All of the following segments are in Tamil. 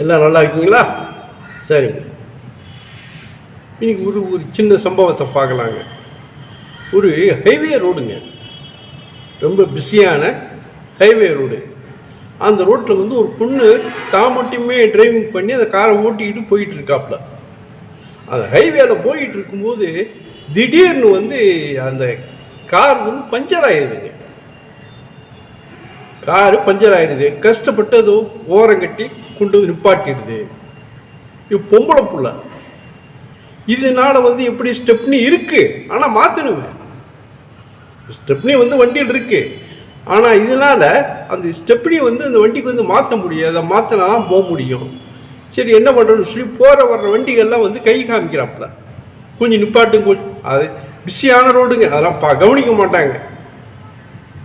எல்லாம் நல்லா இருக்கீங்களா? சரிங்க இன்றைக்கி ஒரு ஒரு சின்ன சம்பவத்தை பார்க்கலாங்க. ஒரு ஹைவே ரோடுங்க ரொம்ப பிஸியான ஹைவே ரோடு அந்த ரோட்டில் வந்து ஒரு பொண்ணு தான் மட்டுமே டிரைவிங் பண்ணி அந்த காரை ஓட்டிக்கிட்டு போயிட்டு இருக்காப்புல அந்த ஹைவேல போயிட்டு இருக்கும்போது திடீர்னு வந்து அந்த கார் வந்து பஞ்சர் ஆயிடுதுங்க காரு பஞ்சர் ஆயிடுது. கஷ்டப்பட்டு அது ஓரம் கட்டி கொண்டு வந்து நிப்பாட்டிடுது. இது பொம்பளை புள்ள. இதனால வந்து எப்படி ஸ்டெப்னி இருக்கு. ஆனால் மாற்றணுமே ஸ்டெப்னி வந்து வண்டியில் இருக்கு. ஆனால் இதனால அந்த ஸ்டெப்னி வந்து அந்த வண்டிக்கு வந்து மாற்ற முடியாது. அதை மாற்றினா தான் போக முடியும். சரி என்ன பண்ணுறோம்னு சொல்லி போகிற வர்ற வண்டிகள்லாம் வந்து கை காமிக்கிறாப்புல. கொஞ்சம் நிப்பாட்டும் கொஞ்சம் அது பிஸியான ரோடுங்க. அதெல்லாம் பா கவனிக்க மாட்டாங்க.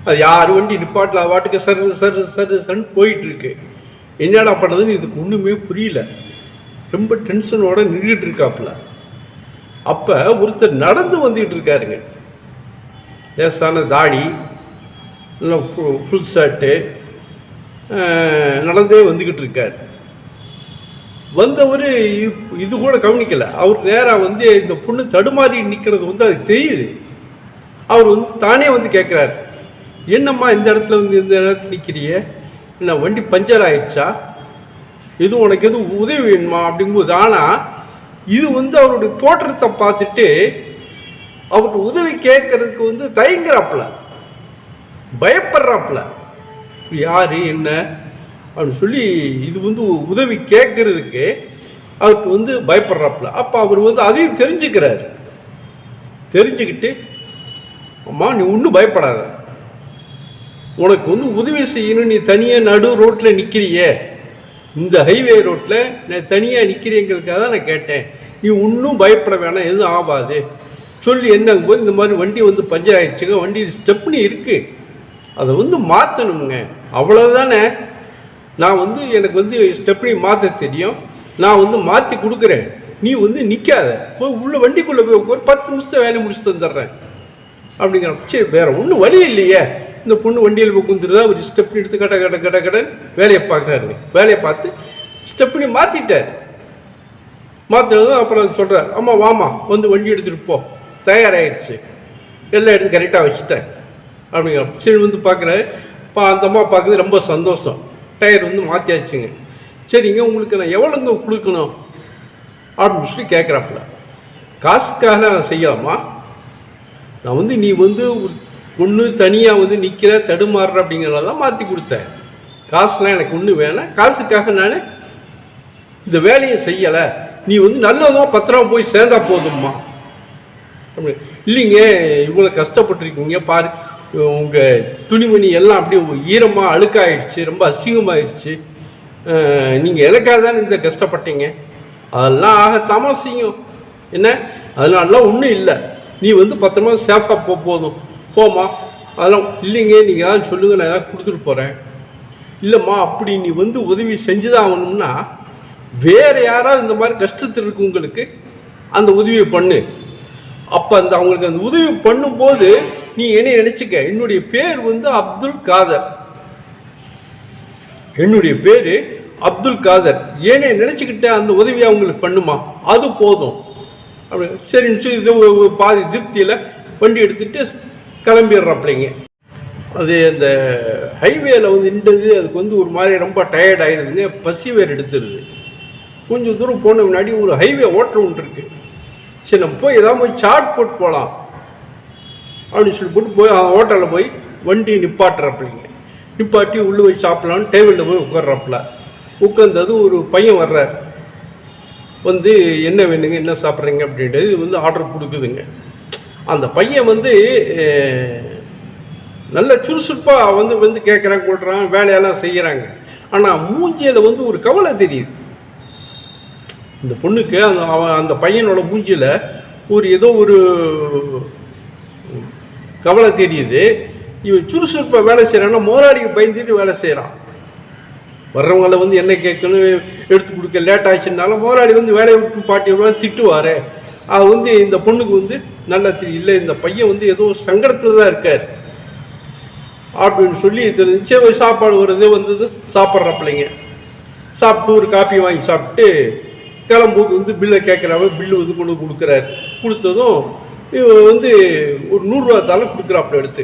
அது யார் வண்டி நிப்பாட்டில் வாட்டுக்கு சரு சரு சரு சன் போயிட்டுருக்கு. என்னடா பண்ணுறதுன்னு இதுக்கு ஒன்றுமே புரியல. ரொம்ப டென்ஷனோடு நின்றுட்டு இருக்காப்புல. அப்போ ஒருத்தர் நடந்து வந்துக்கிட்டு இருக்காருங்க. லேசான தாடி நல்லா ஃபுல் ஷர்ட்டு நடந்தே வந்துக்கிட்டு இருக்கார். வந்தவர் இது இது கூட கவனிக்கலை. அவர் நேராக வந்து இந்த பொண்ணு தடுமாறி நிற்கிறது வந்து அது தெரியுது. அவர் வந்து தானே வந்து கேட்குறாரு என்னம்மா இந்த இடத்துல வந்து இந்த இடத்துல நிற்கிறியே என்ன வண்டி பஞ்சர் ஆயிடுச்சா? எதுவும் உனக்கு எதுவும் உதவி வேணுமா? அப்படிங்கும்போது ஆனால் இது வந்து அவருடைய தோற்றத்தை பார்த்துட்டு அவர்கிட்ட உதவி கேட்கறதுக்கு வந்து தயங்குறாப்புல. பயப்படுறாப்புல. யார்? என்ன? அப்படின்னு சொல்லி இது வந்து உதவி கேட்கறதுக்கு அவருக்கு வந்து பயப்படுறாப்புல. அப்போ அவர் வந்து அதையும் தெரிஞ்சுக்கிறாரு. தெரிஞ்சுக்கிட்டு அம்மா நீ ஒன்றும் பயப்படாத. உனக்கு வந்து உதவி செய்யணும் நீ தனியாக நடு ரோட்டில் நிற்கிறியே இந்த ஹைவே ரோட்டில் நான் தனியாக நிற்கிறேங்கிறதுக்காக தான் நான் கேட்டேன். நீ ஒன்றும் பயப்பட வேணாம் எதுவும் ஆகாது சொல்லி என்னங்க போது இந்த மாதிரி வண்டி வந்து பஞ்சர் ஆகிடுச்சுங்க வண்டி ஸ்டெப்னி இருக்குது அதை வந்து மாற்றணுங்க அவ்வளோதானே நான் வந்து எனக்கு வந்து ஸ்டெப்னி மாற்ற தெரியும். நான் வந்து மாற்றி கொடுக்குறேன். நீ வந்து நிற்காத போய் உள்ள வண்டிக்குள்ளே போய் ஒரு பத்து நிமிஷம் வேலையை முடிச்சு தந்துடுறேன் அப்படிங்கிற சரி வேறு ஒன்றும் வழி இல்லையே. இந்த பொண்ணு வண்டியில் போய் குந்துருதா ஒரு ஸ்டெப்னி எடுத்து கட கட கட கடன் வேலையை பார்க்குறாரு. வேலையை பார்த்து ஸ்டெப்னி மாற்றிட்டார் மாற்றினதும் அப்புறம் சொல்கிறார் அம்மா வாமா வந்து வண்டி எடுத்துகிட்டு போ. தயாராகிடுச்சு எல்லாம் எடுத்து கரெக்டாக வச்சுட்டேன். அப்படிங்கிற சரி வந்து பார்க்குறாரு. பா அந்த அம்மா பார்க்குறது ரொம்ப சந்தோஷம். டயர் வந்து மாற்றியாச்சுங்க சரிங்க உங்களுக்கு நான் எவ்வளோங்க கொடுக்கணும்? அப்படின்னு சொல்லி கேட்குறாப்புல காசுக்காக நான் செய்யலாமா? நான் வந்து நீ வந்து ஒரு பொண்ணு தனியாக வந்து நிற்கிற தடுமாறுற அப்படிங்கிறதெல்லாம் மாற்றி கொடுத்தேன். காசுலாம் எனக்கு ஒன்று வேணாம். காசுக்காக நான் இந்த வேலையை செய்யலை. நீ வந்து நல்லதும் பத்திரமா போய் சேர்ந்தா போதும்மா. அப்படி இல்லைங்க இவ்வளோ கஷ்டப்பட்டிருக்கீங்க பாரு. உங்கள் துணிமணி எல்லாம் அப்படியே ஈரமாக அழுக்காயிடுச்சு ரொம்ப அசிங்கமாயிடுச்சு. நீங்கள் எனக்காக தானே இந்த கஷ்டப்பட்டீங்க. அதெல்லாம் ஆக செய்யும் என்ன? அதனாலலாம் ஒன்றும் இல்லை. நீ வந்து பத்திரமா சேஃபாக போக போதும். போம்மா. அதெல்லாம் இல்லைங்க நீங்கள் ஏதாவது சொல்லுங்கள் நான் ஏதாவது கொடுத்துட்டு போகிறேன் இல்லைம்மா அப்படி நீ வந்து உதவி செஞ்சுதான் ஆகணும்னா வேறு யாராவது இந்த மாதிரி கஷ்டத்தில் இருக்கவங்களுக்கு அந்த உதவியை பண்ணு. அப்போ அந்த அவங்களுக்கு அந்த உதவி பண்ணும்போது நீ என்ன நினச்சிக்க என்னுடைய பேர் வந்து அப்துல் காதர். என்னுடைய பேர் அப்துல் காதர். ஏனே நினச்சிக்கிட்ட அந்த உதவியை அவங்களுக்கு பண்ணுமா? அது போதும். அப்படி சரின்னு சொல்லி இது ஒரு- பாதி திருப்தியில் வண்டி எடுத்துகிட்டு கிளம்பிடுறாப்பிள்ளைங்க அது அந்த ஹைவேல வந்து நின்றது அதுக்கு வந்து ஒரு மாதிரி ரொம்ப டயர்ட் ஆகிடுதுங்க பசி வேறு எடுத்துருது. கொஞ்சம் தூரம் போன முன்னாடி ஒரு ஹைவே ஓட்டம் ஒன்று இருக்குது சரி நம்ம போய் ஏதாவது போய் சாட் போட்டு போகலாம் அப்படின்னு சொல்லி போட்டு போய் ஹோட்டலில் போய் வண்டி நிப்பாட்டுறாப்பிள்ளைங்க நிப்பாட்டி உள்ளே போய் சாப்பிட்லான்னு டேபிளில் போய் உட்கார்றாப்புல உட்காந்தது ஒரு பையன் வர்றார். வந்து என்ன வேணுங்க? என்ன சாப்பிட்றீங்க? அப்படின்றது இது வந்து ஆர்டர் கொடுக்குதுங்க. அந்த பையன் வந்து நல்ல சுறுசுறுப்பாக வந்து வந்து கேட்குறான் கொள்றான் வேலையெல்லாம் செய்கிறாங்க ஆனால் மூஞ்சியில் வந்து ஒரு கவலை தெரியுது. இந்த பொண்ணுக்கு அந்த அவன் அந்த பையனோட மூஞ்சியில் ஒரு ஏதோ ஒரு கவலை தெரியுது. இவன் சுறுசுறுப்பாக வேலை செய்கிறான்னா முதலாளிக்கு பயந்துட்டு வேலை செய்கிறான் வர்றவங்கள வந்து என்ன கேட்கணும் எடுத்து கொடுக்க லேட் ஆச்சுனாலும் முதலாளி வந்து வேலையை விட்டு பாட்டி விடுவா திட்டுவார். அது வந்து இந்த பொண்ணுக்கு வந்து நல்லா தெரியும். இல்லை இந்த பையன் வந்து ஏதோ சங்கடத்தில் தான் இருக்கார். அப்படின்னு சொல்லி தெரிஞ்சு சாப்பாடு வருது வந்தது சாப்பிட்ற பிள்ளைங்க. சாப்பிட்டு ஒரு காப்பி வாங்கி சாப்பிட்டு கிளம்பும்போது வந்து பில்லை கேட்குறாவ பில்லு வந்து கொண்டு கொடுக்குறாரு. கொடுத்ததும் இவன் வந்து ஒரு நூறுரூவா தால கொடுக்குறாப்புல எடுத்து.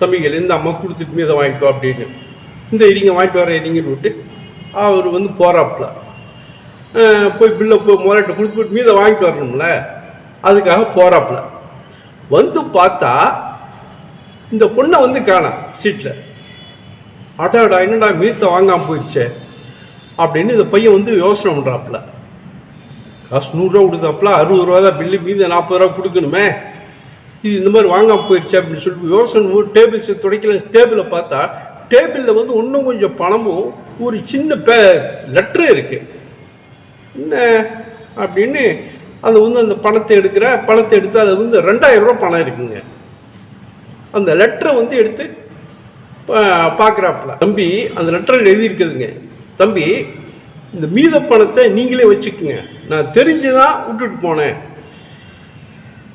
தம்பிகள் இந்த அம்மா கொடுத்துட்டு இதை வாங்கிட்டோம் அப்படின்னு. இந்த இடிங்க வாங்கிட்டு வர இடிங்கன்னு விட்டு அவர் வந்து போகிறாப்புல போய் பில்லை போய் முதலிட்ட கொடுத்து போட்டு மீதை வாங்கிட்டு வரணும்ல. அதுக்காக போகிறாப்புல வந்து பார்த்தா இந்த பொண்ணை வந்து காணாம் சீட்டில் அடாடா என்னடா மீத்தை வாங்காமல் போயிடுச்சே அப்படின்னு இந்த பையன் வந்து யோசனை பண்ணுறாப்புல காசு நூறுரூவா கொடுத்தாப்புல அறுபது ரூபா தான் பில்லு மீதி நாற்பது ரூபா கொடுக்கணுமே. இது இந்த மாதிரி வாங்காமல் போயிடுச்சு அப்படின்னு சொல்லிட்டு யோசனை டேபிள் துடைக்கல. டேபிளை பார்த்தா டேபிளில் வந்து இன்னும் கொஞ்சம் பணமும் ஒரு சின்ன பே லெட்ரு இருக்குது என்ன அப்படின்னு அது வந்து அந்த பணத்தை எடுக்கிற பணத்தை எடுத்து அது வந்து ரெண்டாயிரம் ரூபா பணம் இருக்குங்க. அந்த லெட்டரை வந்து எடுத்து பார்க்குறாப்புல தம்பி அந்த லெட்டரில் எழுதியிருக்குதுங்க. தம்பி இந்த மீத பணத்தை நீங்களே வச்சுக்கோங்க. நான் தெரிஞ்சு தான் விட்டுட்டு போனேன்.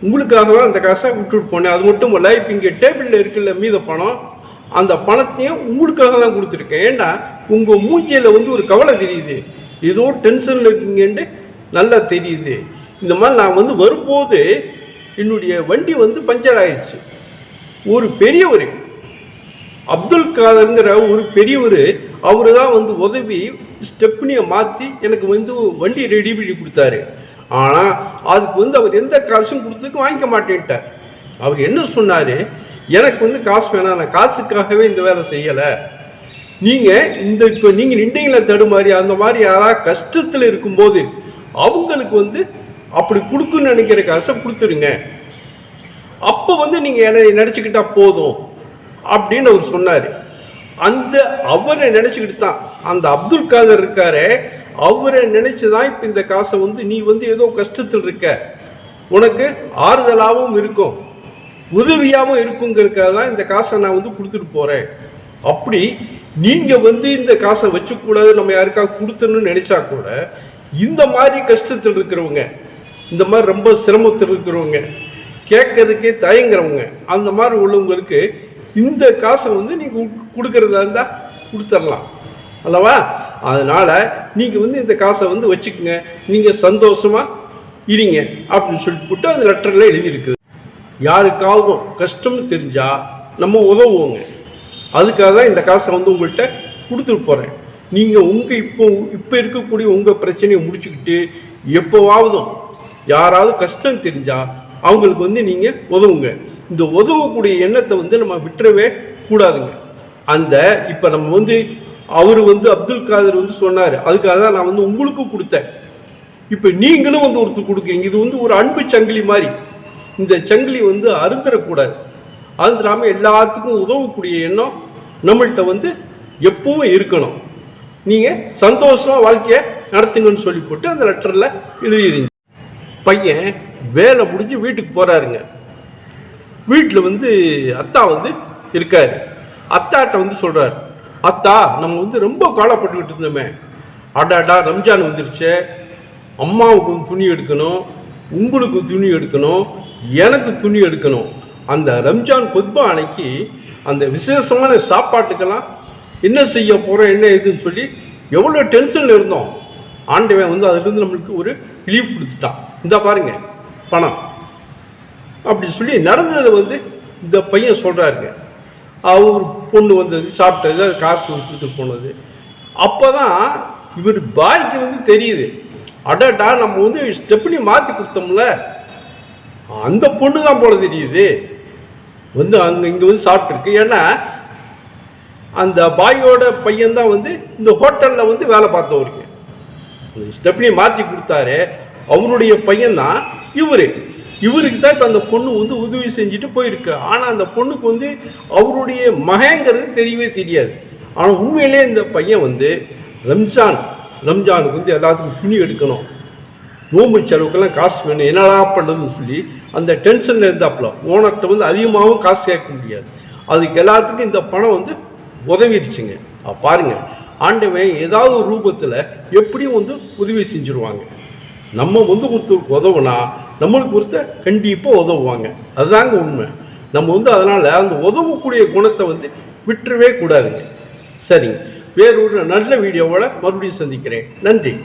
உங்களுக்காக தான் அந்த காசை விட்டுட்டு போனேன். அது மட்டும் இல்லை இப்போ இங்கே டேபிளில் இருக்குல்ல மீத பணம் அந்த பணத்தையும் உங்களுக்காக தான் கொடுத்துருக்கேன். ஏண்டா உங்கள் மூஞ்சியில் வந்து ஒரு கவலை தெரியுது. ஏதோ டென்ஷனில் இருக்கீங்கன்ட்டு நல்லா தெரியுது. இந்த மாதிரி நான் வந்து வரும்போது என்னுடைய வண்டி வந்து பஞ்சர் ஆயிடுச்சு. ஒரு பெரியவர் அப்துல் காதருங்கிற ஒரு பெரியவர் அவர் தான் வந்து உதவி ஸ்டெப்னியை மாற்றி எனக்கு வந்து வண்டி ரெடி பண்ணி கொடுத்தாரு. ஆனால் அதுக்கு வந்து அவர் எந்த காசும் கொடுத்ததுக்கு வாங்கிக்க மாட்டேன்ட்டார். அவர் என்ன சொன்னார்? எனக்கு வந்து காசு வேணாம் நான் காசுக்காகவே இந்த வேலை செய்யலை. நீங்கள் இந்த இப்போ நீங்கள் நின்றீங்களே தடுமாறி அந்த மாதிரி யாராவது கஷ்டத்தில் இருக்கும்போது அவங்களுக்கு வந்து அப்படி கொடுக்குன்னு நினைக்கிற காசை கொடுத்துருங்க. அப்போ வந்து நீங்கள் என்னை நினச்சிக்கிட்டா போதும் அப்படின்னு அவர் சொன்னார். அந்த அவரை நினச்சிக்கிட்டு தான் அந்த அப்துல் காதர் இருக்காரு அவரை நினச்சி தான் இப்போ இந்த காசை வந்து நீ வந்து ஏதோ கஷ்டத்தில் இருக்க. உனக்கு ஆறுதலாகவும் இருக்கும் உதவியாகவும் இருக்குங்கிறதுக்காக தான் இந்த காசை நான் வந்து கொடுத்துட்டு போகிறேன் அப்படி நீங்கள் வந்து இந்த காசை வச்சுக்கூடாது நம்ம யாருக்காவது கொடுத்துன்னு நினச்சா கூட இந்த மாதிரி கஷ்டத்தில் இருக்கிறவங்க இந்த மாதிரி ரொம்ப சிரமத்தில் இருக்கிறவங்க கேட்கறதுக்கே தயங்குறவங்க அந்த மாதிரி உள்ளவங்களுக்கு இந்த காசை வந்து நீங்கள் கொடுக்கறதா இருந்தால் கொடுத்துடலாம் அல்லவா? அதனால் நீங்கள் வந்து இந்த காசை வந்து வச்சுக்கோங்க. நீங்கள் சந்தோஷமாக இருங்க அப்படின்னு சொல்லிட்டு போட்டு அந்த லெட்டரில் எழுதியிருக்குது. யாருக்காவது கஷ்டம் தெரிஞ்சால் நம்ம உதவுவோங்க. அதுக்காக தான் இந்த காசை வந்து உங்கள்கிட்ட கொடுத்துட்டு போகிறேன் நீங்கள் உங்கள் இப்போ இப்போ இருக்கக்கூடிய உங்கள் பிரச்சனையை முடிச்சுக்கிட்டு எப்போவாவதும் யாராவது கஷ்டம் தெரிஞ்சால் அவங்களுக்கு வந்து நீங்கள் உதவுங்க. இந்த உதவக்கூடிய எண்ணத்தை வந்து நம்ம விட்டுறவே கூடாதுங்க. அந்த இப்போ நம்ம வந்து அவர் வந்து அப்துல் காதர் வந்து சொன்னார் அதுக்காக தான் நான் வந்து உங்களுக்கும் கொடுத்தேன். இப்போ நீங்களும் வந்து ஒருத்தர் கொடுக்குறீங்க. இது வந்து ஒரு அன்பு சங்கிலி மாதிரி. இந்த சங்கிலி வந்து அது இல்லாமல் எல்லாத்துக்கும் உதவக்கூடிய எண்ணம் நம்மள்கிட்ட வந்து எப்பவும் இருக்கணும். நீங்கள் சந்தோஷமாக வாழ்க்கையை நடத்துங்கன்னு சொல்லி போட்டு அந்த லெட்டரில் எழுதிடுங்க பையன் வேலை முடிஞ்சு வீட்டுக்கு போகிறாருங்க வீட்டில் வந்து அத்தா வந்து இருக்காரு. அத்தாட்ட வந்து சொல்கிறார் அத்தா நம்ம வந்து ரொம்ப காலப்பட்டுக்கிட்டு இருந்தோமே. அடாடா ரம்ஜான் வந்துருச்சு. அம்மாவுக்கு துணி எடுக்கணும் உங்களுக்கு துணி எடுக்கணும் எனக்கு துணி எடுக்கணும். அந்த ரம்ஜான் குத்பா அன்னைக்கு அந்த விசேஷமான சாப்பாட்டுக்கெல்லாம் என்ன செய்ய போகிறோம் என்ன ஏதுன்னு சொல்லி எவ்வளோ டென்ஷனில் இருந்தோம். ஆண்டவன் வந்து அதுலேருந்து நம்மளுக்கு ஒரு ரிலீஃப் கொடுத்துட்டான். இந்த பாருங்க பணம். அப்படி சொல்லி நடந்ததை வந்து இந்த பையன் சொல்கிறாருங்க அவர் பொண்ணு வந்தது சாப்பிட்டது அது காசு கொடுத்துட்டு போனது. அப்போ தான் இவர் பாய்க்கு வந்து தெரியுது. அடடா நம்ம வந்து ஸ்டெப்னி மாற்றி கொடுத்தோம்ல. அந்த பொண்ணு தான் போல தெரியுது. வந்து அங்கே இங்கே வந்து சாப்பிட்ருக்கு ஏன்னா அந்த பாயோட பையன் தான் வந்து இந்த ஹோட்டலில் வந்து வேலை பார்த்தவருக்கு. ஸ்டெப்னியை மாற்றி கொடுத்தாரு. அவருடைய பையன்தான் இவர். இவருக்கு தான் இப்போ அந்த பொண்ணு வந்து உதவி செஞ்சுட்டு போயிருக்கு. ஆனால் அந்த பொண்ணுக்கு வந்து அவருடைய மகங்கிறது தெரியவே தெரியாது. ஆனால் உண்மையிலே இந்த பையன் வந்து ரம்ஜான் ரம்ஜானுக்கு வந்து எல்லாத்துக்கும் துணி எடுக்கணும். நோம்பு செலவுக்கெல்லாம் காசு வேணும். என்னடா பண்ணுறதுன்னு சொல்லி அந்த டென்ஷனில் இருந்தாப்புல ஓனர்கிட்ட வந்து அதிகமாகவும் காசு கேட்க முடியாது. அதுக்கு எல்லாத்துக்கும் இந்த பணம் வந்து உதவிடுச்சுங்க. அப்ப பாருங்க ஆண்டவன் ஏதாவது ஒரு ரூபத்தில் எப்படியும் வந்து உதவி செஞ்சுருவாங்க. நம்ம வந்து ஒருத்தருக்கு உதவுனா நம்மளுக்கு ஒருத்தர் கண்டிப்பாக உதவுவாங்க. அதுதாங்க உண்மை. நம்ம வந்து அதனால் அந்த உதவக்கூடிய குணத்தை வந்து விட்டுறவே கூடாதுங்க. சரிங்க. வேறொரு நல்ல வீடியோவோட மறுபடியும் சந்திக்கிறேன். நன்றி.